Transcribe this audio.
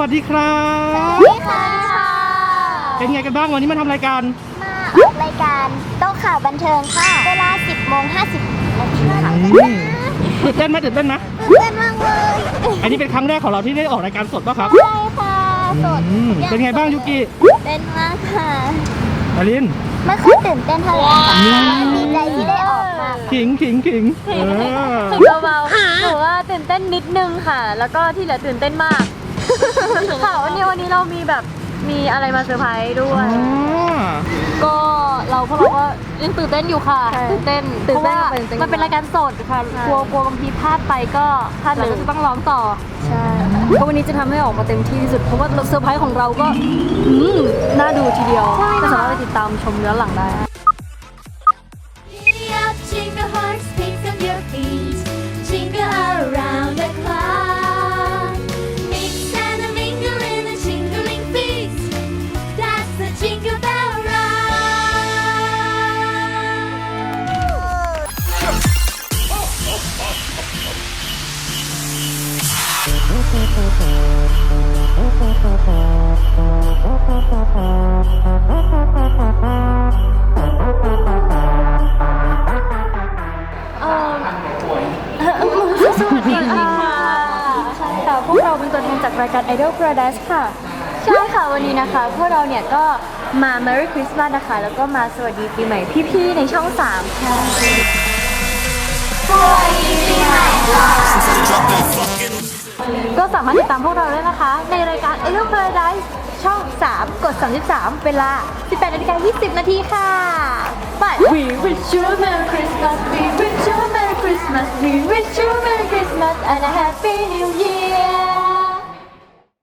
วัสดีครับสวัสดีค่ะเป็นไงกันบ้างวันนี้มาทำรายการ มาออกรายการโต๊ะข่าวบันเทิงค่ะ เวลา 10โมง50นาทีค่ะอืมตื่นเต้นไหมตื่นเต้นไหมตื่นเต้นมากเลยอันนี้เป็นครั้งแรกของเราที่ได้ออกรายการสดป่ะครับใช่ค่ะสดอืมเป็นไงบ้างยูกิเต้นมากค่ะอารินไม่ค่อยตื่นเต้นเท่าไหร่ค่ะดีใจที่ได้ออกมาขิงขิงขิงเออเบาๆหนูว่าตื่นเต้นนิดนึงค่ะ แล้วก็ที่เหลือตื่นเต้นมาก ค่ะวันนี้วันนี้เรามีแบบมีอะไรมาเซอร์ไพรส์ด้วอ๋ยอก็เราพวกเราก็ยังตื่นเต้นอยู่ค่ะตื่นเต้นตื่เพนเต้ราะนว่าตื่นเต้นมันเป็นรายการสดค่ะใช่ กลัวกลัวบางทีพลาดไปก็พลาดเราเลยก็จะต้องร้องต่อ ใช่ก็วันนี้จะทำให้ออกมาเต็มที่ที่สุด เพราะว่าเซอร์ไพรส์ของเราก็อืมน่าดูทีเดียวก็สามารถไปติดตามชมย้อนหลังได้ สวัสดีค่ะใช่ค่ะ พวกเราเป็นตัวแทนจากรายการ Idol Paradise ค่ะ ใช่ค่ะ วันนี้นะคะ พวกเราเนี่ยก็มา Merry Christmas นะคะ แล้วก็มาสวัสดีปีใหม่พี่ๆ ในช่อง 3 ค่ะ ก็สามารถติดตามพวกเราได้นะคะ ในรายการ Idol Paradise ช่อง 3 กด 33 เวลา 18นาฬิกา20 นาทีค่ะไป We wish you a Merry Christmas We wish you a Merry Christmas We wish you a Merry Christmas and a Happy New Year